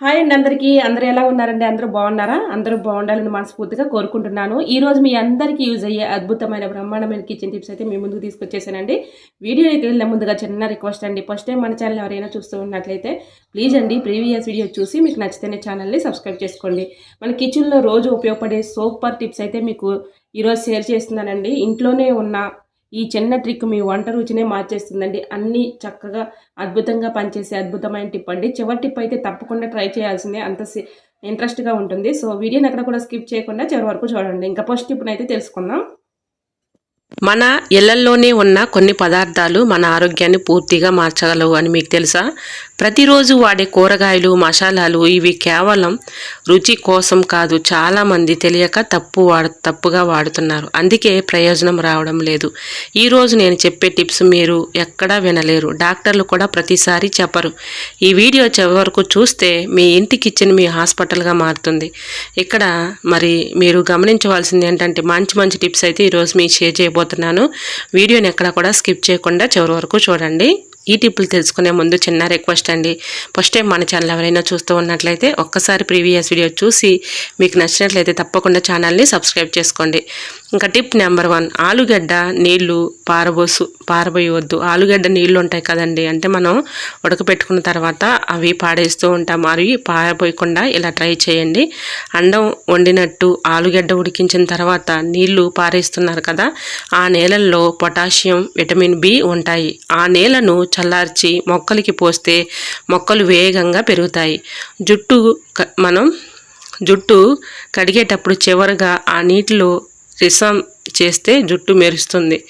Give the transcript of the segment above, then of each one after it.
Hi అండి అందరికీ. అందరూ ఎలా ఉన్నారండి? అందరూ బాగున్నారా? అందరూ బాగుండాలని మనస్ఫూర్తిగా కోరుకుంటున్నాను. ఈ రోజు మీ అందరికీ యూజ్ అయ్యే అద్భుతమైన బ్రహ్మాండమైన కిచెన్ టిప్స్ అయితే మీ ముందుకు తీసుకొచ్చేసానండి. వీడియోకి వెళ్ళిన ముందుగా చిన్న రిక్వెస్ట్ అండి. ఫస్ట్ టైం మన ఛానల్ ఎవరైనా చూస్తూ ఉన్నట్లయితే ప్లీజ్ అండి ప్రీవియస్ వీడియో చూసి మీకు నచ్చితేనే ఛానల్ని సబ్స్క్రైబ్ చేసుకోండి. మన కిచెన్లో రోజు ఉపయోగపడే సూపర్ టిప్స్ అయితే మీకు ఈరోజు షేర్ చేస్తున్నానండి. ఇంట్లోనే ఉన్న ఈ చిన్న ట్రిక్ మీ వంట రుచినే మార్చేస్తుందండి. అన్నీ చక్కగా అద్భుతంగా పనిచేసే అద్భుతమైన టిప్ అండి. చివరి టిప్ అయితే తప్పకుండా ట్రై చేయాల్సిందే. అంత ఇంట్రెస్ట్గా ఉంటుంది. సో వీడియోని ఎక్కడ కూడా స్కిప్ చేయకుండా చివరి వరకు చూడండి. ఇంకా ఫస్ట్ టిప్ని అయితే తెలుసుకుందాం. మన ఇళ్ళల్లోనే ఉన్న కొన్ని పదార్థాలు మన ఆరోగ్యాన్ని పూర్తిగా మార్చగలవు అని మీకు తెలుసా? ప్రతిరోజు వాడే కూరగాయలు మసాలాలు ఇవి కేవలం రుచి కోసం కాదు చాలామంది తెలియక తప్పు వాడు తప్పుగా వాడుతున్నారు. అందుకే ప్రయోజనం రావడం లేదు. ఈరోజు నేను చెప్పే టిప్స్ మీరు ఎక్కడా వినలేరు. డాక్టర్లు కూడా ప్రతిసారి చెప్పరు. ఈ వీడియో చివరకు చూస్తే మీ ఇంటి కిచెన్ మీ హాస్పిటల్గా మారుతుంది. ఇక్కడ మరి మీరు గమనించవలసింది ఏంటంటే మంచి మంచి టిప్స్ అయితే ఈరోజు మీకు షేర్ చేయబోతున్నాను. వీడియోని ఎక్కడ కూడా స్కిప్ చేయకుండా చివరి వరకు చూడండి. ఈ టిప్పులు తెలుసుకునే ముందు చిన్న రిక్వెస్ట్ అండి. ఫస్ట్ టైం మన ఛానల్ ఎవరైనా చూస్తూ ఉన్నట్లయితే ఒక్కసారి ప్రీవియస్ వీడియో చూసి మీకు నచ్చినట్లయితే తప్పకుండా ఛానల్ని సబ్స్క్రైబ్ చేసుకోండి. ఇంకా టిప్ నెంబర్ వన్ ఆలుగడ్డ నీళ్ళు పారబోసు పారబోయవద్దు. ఆలుగడ్డ నీళ్ళు ఉంటాయి కదండి. అంటే మనం ఉడకపెట్టుకున్న తర్వాత అవి పాడేస్తూ ఉంటాం. అవి పారబోయకుండా ఇలా ట్రై చేయండి. అండం వండినట్టు ఆలుగడ్డ ఉడికించిన తర్వాత నీళ్ళు పారేస్తున్నారు కదా ఆ నేలల్లో పొటాషియం విటమిన్ బి ఉంటాయి. ఆ నేలను చల్లార్చి మొక్కలకి పోస్తే మొక్కలు వేగంగా పెరుగుతాయి. జుట్టు మనం జుట్టు కడిగేటప్పుడు చివరగా ఆ నీటిలో రిసం చేస్తే జుట్టు మెరుస్తుంది.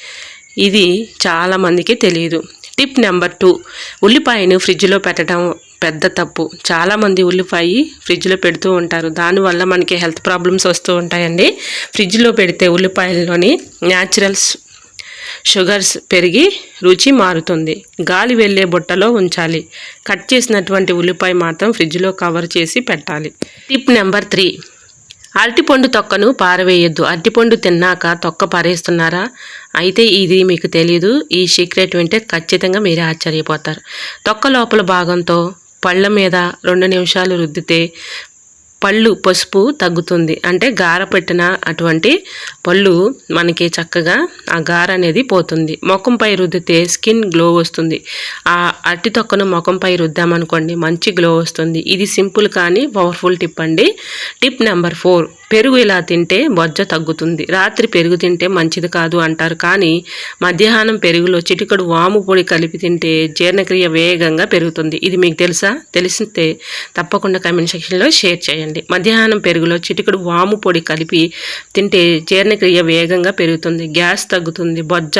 ఇది చాలామందికి తెలియదు టిప్ నెంబర్ టూ ఉల్లిపాయను ఫ్రిడ్జ్లో పెట్టడం పెద్ద తప్పు. చాలామంది ఉల్లిపాయ ఫ్రిడ్జ్లో పెడుతూ ఉంటారు. దానివల్ల మనకి హెల్త్ ప్రాబ్లమ్స్ వస్తూ ఉంటాయండి. ఫ్రిడ్జ్లో పెడితే ఉల్లిపాయల్లోని న్యాచురల్స్ షుగర్స్ పెరిగి రుచి మారుతుంది. గాలి వెళ్ళే బుట్టలో ఉంచాలి. కట్ చేసినటువంటి ఉల్లిపాయ మాత్రం ఫ్రిడ్జ్లో కవర్ చేసి పెట్టాలి. టిప్ నెంబర్ త్రీ అరటిపండు తొక్కను పారవేయొద్దు. అరటిపండు తిన్నాక తొక్క పారేస్తున్నారా? అయితే ఇది మీకు తెలియదు ఈ సీక్రెట్ వింటే ఖచ్చితంగా మీరే ఆశ్చర్యపోతారు. తొక్క లోపల భాగంతో పళ్ళ మీద రెండు నిమిషాలు రుద్దితే పళ్ళు పసుపు తగ్గుతుంది. అంటే గార పెట్టిన అటువంటి పళ్ళు మనకి చక్కగా ఆ గార అనేది పోతుంది. ముఖంపై రుద్దితే స్కిన్ గ్లో వస్తుంది. ఆ అట్టి తొక్కను ముఖంపై రుద్దామనుకోండి మంచి గ్లో వస్తుంది. ఇది సింపుల్ కానీ పవర్ఫుల్ టిప్ అండి. Tip number four. పెరుగు ఇలా తింటే బొజ్జ తగ్గుతుంది. రాత్రి పెరుగు తింటే మంచిది కాదు అంటారు. కానీ మధ్యాహ్నం పెరుగులో చిటికడు వాము పొడి కలిపి తింటే జీర్ణక్రియ వేగంగా పెరుగుతుంది. ఇది మీకు తెలుసా? తెలిసితే తప్పకుండా కమెంట్ సెక్షన్లో షేర్ చేయండి. మధ్యాహ్నం పెరుగులో చిటికడు వాము పొడి కలిపి తింటే జీర్ణక్రియ వేగంగా పెరుగుతుంది. గ్యాస్ తగ్గుతుంది. బొజ్జ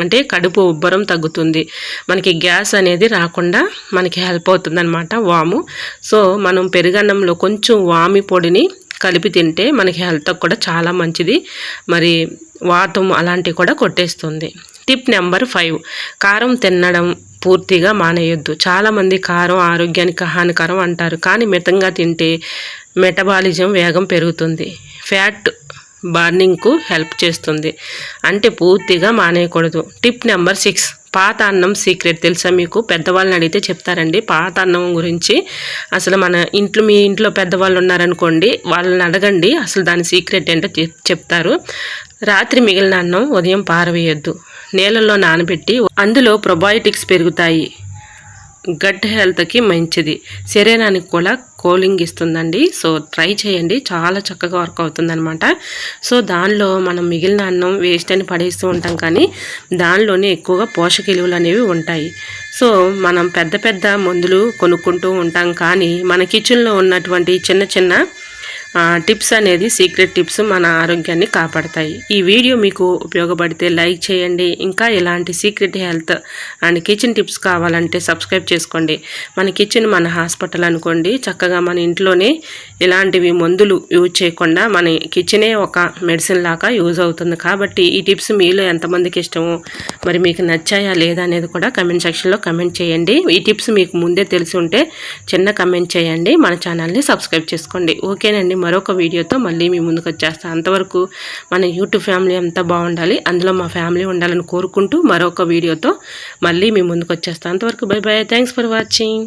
అంటే కడుపు ఉబ్బరం తగ్గుతుంది. మనకి గ్యాస్ అనేది రాకుండా మనకి హెల్ప్ అవుతుంది అనమాట వాము. సో మనం పెరుగన్నంలో కొంచెం వామి పొడిని కలిపి తింటే మనకి హెల్త్కి కూడా చాలా మంచిది. మరి వాతం అలాంటివి కూడా కొట్టేస్తుంది. Tip number five. కారం తినడం పూర్తిగా మానేయొద్దు. చాలామంది కారం ఆరోగ్యానికి హానికరం అంటారు. కానీ మితంగా తింటే మెటబాలిజం వేగం పెరుగుతుంది. ఫ్యాట్ బర్నింగ్కు హెల్ప్ చేస్తుంది. అంటే పూర్తిగా మానేయకూడదు. Tip number six. పాత అన్నం సీక్రెట్ తెలుసా మీకు? పెద్దవాళ్ళని అడిగితే చెప్తారండి. పాత అన్నం గురించి అసలు మన ఇంట్లో మీ ఇంట్లో పెద్దవాళ్ళు ఉన్నారనుకోండి వాళ్ళని అడగండి. అసలు దాని సీక్రెట్ ఏంటో చెప్తారు. రాత్రి మిగిలిన అన్నం ఉదయం పారవేయొద్దు. నీళ్ళల్లో నానబెట్టి అందులో ప్రొబయోటిక్స్ పెరుగుతాయి. గట్ హెల్త్కి మంచిది. శరీరానికి కూడా కూలింగ్ ఇస్తుందండి. సో ట్రై చేయండి. చాలా చక్కగా వర్క్ అవుతుందనమాట సో దానిలో మనం మిగిలిన అన్నం వేస్ట్ అని పడేస్తూ ఉంటాం కానీ దానిలోనే ఎక్కువగా పోషక విలువలు అనేవి ఉంటాయి. సో మనం పెద్ద పెద్ద మందులు కొనుక్కుంటూ ఉంటాం కానీ మన కిచెన్లో ఉన్నటువంటి చిన్న చిన్న టిప్స్ అనేది సీక్రెట్ టిప్స్ మన ఆరోగ్యాన్ని కాపాడతాయి. ఈ వీడియో మీకు ఉపయోగపడితే లైక్ చేయండి. ఇంకా ఇలాంటి secret health and kitchen tips కావాలంటే సబ్స్క్రైబ్ చేసుకోండి. మన కిచెన్ మన హాస్పిటల్ అనుకోండి. చక్కగా మన ఇంట్లోనే ఇలాంటివి మందులు యూజ్ చేయకుండా మన కిచెనే ఒక మెడిసిన్ లాగా యూజ్ అవుతుంది. కాబట్టి ఈ టిప్స్ మీలో ఎంతమందికి ఇష్టమో మరి మీకు నచ్చాయా లేదా అనేది కూడా కమెంట్ సెక్షన్లో కమెంట్ చేయండి. ఈ టిప్స్ మీకు ముందే తెలిసి ఉంటే చిన్న కమెంట్ చేయండి. మన ఛానల్ని సబ్స్క్రైబ్ చేసుకోండి. ఓకేనండి మరొక వీడియోతో మళ్ళీ మీ ముందుకు వచ్చేస్తాను అంతవరకు మన యూట్యూబ్ ఫ్యామిలీ అంతా బాగుండాలి. అందులో మా ఫ్యామిలీ ఉండాలని కోరుకుంటూ మరొక వీడియోతో మళ్ళీ మీ ముందుకు వచ్చేస్తాను అంతవరకు bye bye. Thanks for watching.